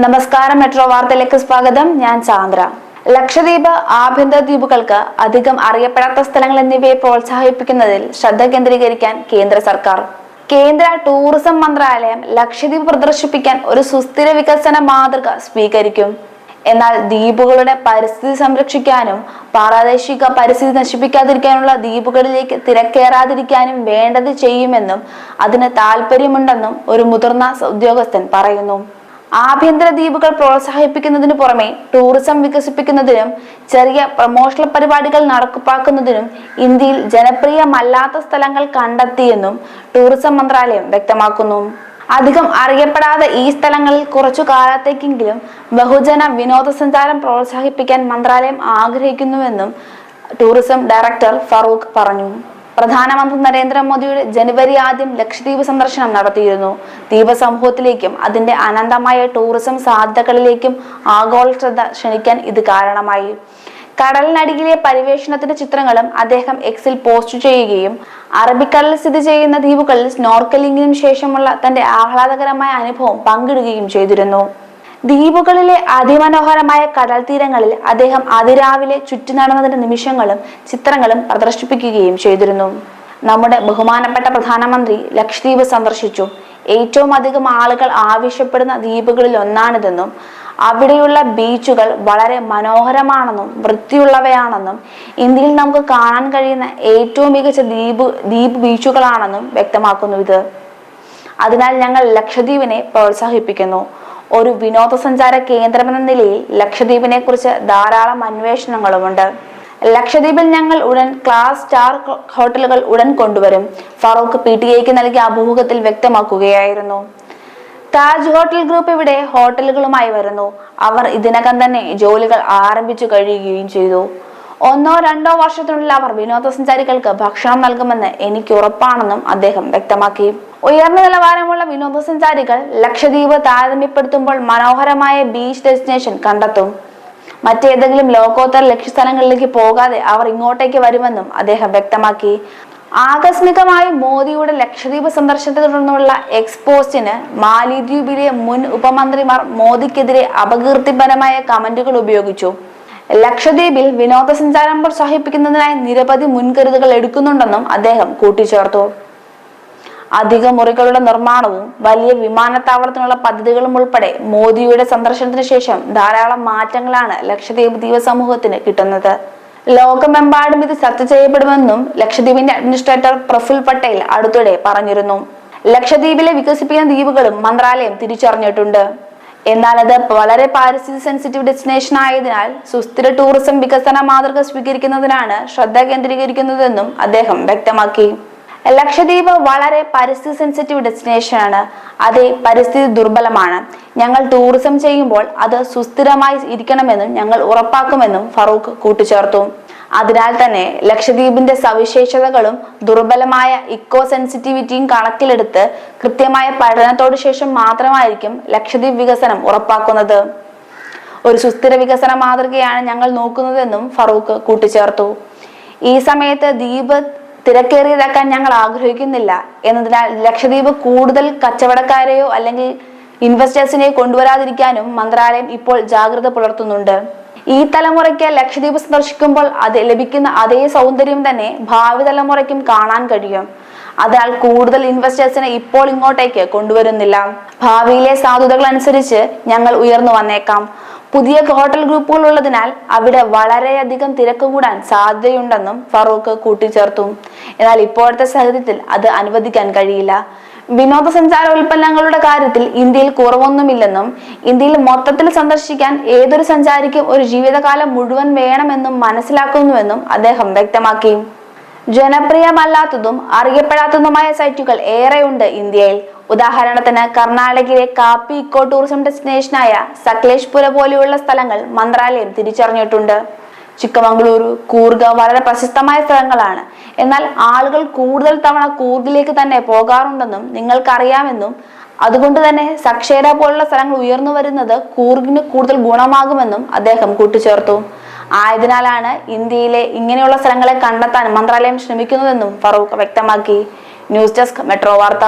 നമസ്കാരം മെട്രോ വാർത്തയിലേക്ക് സ്വാഗതം. ഞാൻ ചാന്ദ്ര. ലക്ഷദ്വീപ് ആഭ്യന്തര ദ്വീപുകൾക്ക് അധികം അറിയപ്പെടാത്ത സ്ഥലങ്ങൾ എന്നിവയെ പ്രോത്സാഹിപ്പിക്കുന്നതിൽ ശ്രദ്ധ കേന്ദ്രീകരിക്കാൻ കേന്ദ്ര സർക്കാർ. കേന്ദ്ര ടൂറിസം മന്ത്രാലയം ലക്ഷദ്വീപ് പ്രദർശിപ്പിക്കാൻ ഒരു സുസ്ഥിര വികസന മാതൃക സ്വീകരിക്കും. എന്നാൽ ദ്വീപുകളുടെ പരിസ്ഥിതി സംരക്ഷിക്കാനും പ്രാദേശിക പരിസ്ഥിതി നശിപ്പിക്കാതിരിക്കാനുള്ള ദ്വീപുകളിലേക്ക് തിരക്കേറാതിരിക്കാനും വേണ്ടത് ചെയ്യുമെന്നും അതിന് താല്പര്യമുണ്ടെന്നും ഒരു മുതിർന്ന ഉദ്യോഗസ്ഥൻ പറയുന്നു. ആഭ്യന്തര ദ്വീപുകൾ പ്രോത്സാഹിപ്പിക്കുന്നതിനു പുറമെ ടൂറിസം വികസിപ്പിക്കുന്നതിനും ചെറിയ പ്രമോഷണൽ പരിപാടികൾ നടപ്പാക്കുന്നതിനും ഇന്ത്യയിൽ ജനപ്രിയമല്ലാത്ത സ്ഥലങ്ങൾ കണ്ടെത്തിയെന്നും ടൂറിസം മന്ത്രാലയം വ്യക്തമാക്കുന്നു. അധികം അറിയപ്പെടാതെ ഈ സ്ഥലങ്ങളിൽ കുറച്ചു കാലത്തേക്കെങ്കിലും ബഹുജന വിനോദസഞ്ചാരം പ്രോത്സാഹിപ്പിക്കാൻ മന്ത്രാലയം ആഗ്രഹിക്കുന്നുവെന്നും ടൂറിസം ഡയറക്ടർ ഫറൂഖ് പറഞ്ഞു. പ്രധാനമന്ത്രി നരേന്ദ്രമോദിയുടെ ജനുവരി ആദ്യം ലക്ഷദ്വീപ് സന്ദർശനം നടത്തിയിരുന്നു. ദ്വീപ സമൂഹത്തിലേക്കും അതിന്റെ അനന്തമായ ടൂറിസം സാധ്യതകളിലേക്കും ആഗോള ശ്രദ്ധ ക്ഷണിക്കാൻ ഇത് കാരണമായി. കടലിനടിയിലെ പരിവേഷണത്തിന്റെ ചിത്രങ്ങളും അദ്ദേഹം എക്സിൽ പോസ്റ്റ് ചെയ്യുകയും അറബിക്കടലിൽ സ്ഥിതി ചെയ്യുന്ന ദ്വീപുകളിൽ സ്നോർക്കലിംഗിനും ശേഷമുള്ള തന്റെ ആഹ്ലാദകരമായ അനുഭവം പങ്കിടുകയും ചെയ്തിരുന്നു. ദ്വീപുകളിലെ അതിമനോഹരമായ കടൽ തീരങ്ങളിൽ അദ്ദേഹം അതിരാവിലെ ചുറ്റി നടന്നതിന്റെ നിമിഷങ്ങളും ചിത്രങ്ങളും പ്രദർശിപ്പിക്കുകയും ചെയ്തിരുന്നു. നമ്മുടെ ബഹുമാനപ്പെട്ട പ്രധാനമന്ത്രി ലക്ഷദ്വീപ് സന്ദർശിച്ചു. ഏറ്റവും അധികം ആളുകൾ ആവശ്യപ്പെടുന്ന ദ്വീപുകളിൽ ഒന്നാണിതെന്നും അവിടെയുള്ള ബീച്ചുകൾ വളരെ മനോഹരമാണെന്നും വൃത്തിയുള്ളവയാണെന്നും ഇന്ത്യയിൽ നമുക്ക് കാണാൻ കഴിയുന്ന ഏറ്റവും മികച്ച ദ്വീപ് ദ്വീപ് ബീച്ചുകളാണെന്നും വ്യക്തമാക്കുന്നു ഇത്. അതിനാൽ ഞങ്ങൾ ലക്ഷദ്വീപിനെ പ്രോത്സാഹിപ്പിക്കുന്നു. ഒരു വിനോദസഞ്ചാര കേന്ദ്രമെന്ന നിലയിൽ ലക്ഷദ്വീപിനെ കുറിച്ച് ധാരാളം അന്വേഷണങ്ങളുമുണ്ട്. ലക്ഷദ്വീപിൽ ഞങ്ങൾ ഉടൻ ക്ലാസ് സ്റ്റാർ ഹോട്ടലുകൾ ഉടൻ കൊണ്ടുവരും. ഫറൂഖ് പി ടി എക്ക് നൽകിയ അഭിമുഖത്തിൽ വ്യക്തമാക്കുകയായിരുന്നു. താജ് ഹോട്ടൽ ഗ്രൂപ്പ് ഇവിടെ ഹോട്ടലുകളുമായി വരുന്നു. അവർ ഇതിനകം തന്നെ ജോലികൾ ആരംഭിച്ചു കഴിയുകയും ചെയ്തു. ഒന്നോ രണ്ടോ വർഷത്തിനുള്ളിൽ അവർ വിനോദസഞ്ചാരികൾക്ക് ഭക്ഷണം നൽകുമെന്ന് എനിക്ക് ഉറപ്പാണെന്നും അദ്ദേഹം വ്യക്തമാക്കി. ഉയർന്ന നിലവാരമുള്ള വിനോദസഞ്ചാരികൾ ലക്ഷദ്വീപ് താരതമ്യപ്പെടുത്തുമ്പോൾ മനോഹരമായ ബീച്ച് ഡെസ്റ്റിനേഷൻ കണ്ടെത്തും. മറ്റേതെങ്കിലും ലോകോത്തര ലക്ഷ്യസ്ഥലങ്ങളിലേക്ക് പോകാതെ അവർ ഇങ്ങോട്ടേക്ക് വരുമെന്നും അദ്ദേഹം വ്യക്തമാക്കി. ആകസ്മികമായി മോദിയുടെ ലക്ഷദ്വീപ് സന്ദർശനത്തെ തുടർന്നുള്ള എക്സ്പോസ്റ്റിന് മാലിദ്വീപിലെ മുൻ ഉപമന്ത്രിമാർ മോദിക്കെതിരെ അപകീർത്തിപരമായ കമന്റുകൾ ഉപയോഗിച്ചു. ലക്ഷദ്വീപിൽ വിനോദസഞ്ചാരം പ്രോത്സാഹിപ്പിക്കുന്നതിനായി നിരവധി മുൻകരുതലുകൾ എടുക്കുന്നുണ്ടെന്നും അദ്ദേഹം കൂട്ടിച്ചേർത്തു. അധിക മുറികളുടെ നിർമ്മാണവും വലിയ വിമാനത്താവളത്തിനുള്ള പദ്ധതികളും ഉൾപ്പെടെ മോദിയുടെ സന്ദർശനത്തിന് ശേഷം ധാരാളം മാറ്റങ്ങളാണ് ലക്ഷദ്വീപ് ദ്വീപ സമൂഹത്തിന് കിട്ടുന്നത്. ലോകമെമ്പാടും ഇത് ചർച്ച ചെയ്യപ്പെടുമെന്നും ലക്ഷദ്വീപിന്റെ അഡ്മിനിസ്ട്രേറ്റർ പ്രഫുൽ പട്ടേൽ അടുത്തിടെ പറഞ്ഞിരുന്നു. ലക്ഷദ്വീപിലെ വികസിപ്പിക്കുന്ന ദ്വീപുകളും മന്ത്രാലയം തിരിച്ചറിഞ്ഞിട്ടുണ്ട്. എന്നാൽ അത് വളരെ പാരിസ്ഥിതി സെൻസിറ്റീവ് ഡെസ്റ്റിനേഷൻ ആയതിനാൽ സുസ്ഥിര ടൂറിസം വികസന മാതൃക സ്വീകരിക്കുന്നതിനാണ് ശ്രദ്ധ കേന്ദ്രീകരിക്കുന്നതെന്നും അദ്ദേഹം വ്യക്തമാക്കി. ലക്ഷദ്വീപ് വളരെ പരിസ്ഥിതി സെൻസിറ്റീവ് ഡെസ്റ്റിനേഷൻ ആണ്. അതേ പരിസ്ഥിതി ദുർബലമാണ്. ഞങ്ങൾ ടൂറിസം ചെയ്യുമ്പോൾ അത് സുസ്ഥിരമായി ഇരിക്കണമെന്നും ഞങ്ങൾ ഉറപ്പാക്കുമെന്നും ഫറൂഖ് കൂട്ടിച്ചേർത്തു. അതിനാൽ തന്നെ ലക്ഷദ്വീപിന്റെ സവിശേഷതകളും ദുർബലമായ ഇക്കോ സെൻസിറ്റിവിറ്റിയും കണക്കിലെടുത്ത് കൃത്യമായ പഠനത്തോടു ശേഷം മാത്രമായിരിക്കും ലക്ഷദ്വീപ് വികസനം ഉറപ്പാക്കുന്നത്. ഒരു സുസ്ഥിര വികസന മാതൃകയാണ് ഞങ്ങൾ നോക്കുന്നതെന്നും ഫറൂഖ് കൂട്ടിച്ചേർത്തു. ഈ സമയത്ത് ദ്വീപ് തിരക്കേറിയതാക്കാൻ ഞങ്ങൾ ആഗ്രഹിക്കുന്നില്ല. എന്നതിനാൽ ലക്ഷദ്വീപ് കൂടുതൽ കച്ചവടക്കാരെയോ അല്ലെങ്കിൽ ഇൻവെസ്റ്റേഴ്സിനെ കൊണ്ടുവരാതിരിക്കാനും മന്ത്രാലയം ഇപ്പോൾ ജാഗ്രത പുലർത്തുന്നുണ്ട്. ഈ തലമുറയ്ക്ക് ലക്ഷദ്വീപ് സന്ദർശിക്കുമ്പോൾ അത് ലഭിക്കുന്ന അതേ സൗന്ദര്യം തന്നെ ഭാവി തലമുറയ്ക്കും കാണാൻ കഴിയും. അതിനാൽ കൂടുതൽ ഇൻവെസ്റ്റേഴ്സിനെ ഇപ്പോൾ ഇങ്ങോട്ടേക്ക് കൊണ്ടുവരുന്നില്ല. ഭാവിയിലെ സാധ്യതകൾ അനുസരിച്ച് ഞങ്ങൾ ഉയർന്നു വന്നേക്കാം. പുതിയ ഹോട്ടൽ ഗ്രൂപ്പുകൾ ഉള്ളതിനാൽ അവിടെ വളരെയധികം തിരക്ക് കൂടാൻ സാധ്യതയുണ്ടെന്നും ഫറൂഖ് കൂട്ടിച്ചേർത്തു. എന്നാൽ ഇപ്പോഴത്തെ സാഹചര്യത്തിൽ അത് അനുവദിക്കാൻ കഴിയില്ല. വിനോദസഞ്ചാര ഉൽപ്പന്നങ്ങളുടെ കാര്യത്തിൽ ഇന്ത്യയിൽ കുറവൊന്നുമില്ലെന്നും ഇന്ത്യയിൽ മൊത്തത്തിൽ സന്ദർശിക്കാൻ ഏതൊരു സഞ്ചാരിക്കും ഒരു ജീവിതകാലം മുഴുവൻ വേണമെന്നും മനസ്സിലാക്കുന്നുവെന്നും അദ്ദേഹം വ്യക്തമാക്കി. ജനപ്രിയമല്ലാത്തതും അറിയപ്പെടാത്തതുമായ സൈറ്റുകൾ ഏറെയുണ്ട് ഇന്ത്യയിൽ. ഉദാഹരണത്തിന് കർണാടകയിലെ കാപ്പി ഇക്കോ ടൂറിസം ഡെസ്റ്റിനേഷനായ സക്ലേഷ്പുര പോലെയുള്ള സ്ഥലങ്ങൾ മന്ത്രാലയം തിരിച്ചറിഞ്ഞിട്ടുണ്ട്. ചിക്കമംഗളൂരു കൂർഗ വളരെ പ്രശസ്തമായ സ്ഥലങ്ങളാണ്. എന്നാൽ ആളുകൾ കൂടുതൽ തവണ കൂർഗിലേക്ക് തന്നെ പോകാറുണ്ടെന്നും നിങ്ങൾക്കറിയാമെന്നും അതുകൊണ്ട് തന്നെ സക്ഷേര പോലുള്ള സ്ഥലങ്ങൾ ഉയർന്നു വരുന്നത് കൂർഗിന് കൂടുതൽ ഗുണമാകുമെന്നും അദ്ദേഹം കൂട്ടിച്ചേർത്തു. ആയതിനാലാണ് ഇന്ത്യയിലെ ഇങ്ങനെയുള്ള സ്ഥലങ്ങളെ കണ്ടെത്താൻ മന്ത്രാലയം ശ്രമിക്കുന്നതെന്നും ഫറൂഖ് വ്യക്തമാക്കി. ന്യൂസ് ഡെസ്ക് മെട്രോ വാർത്ത.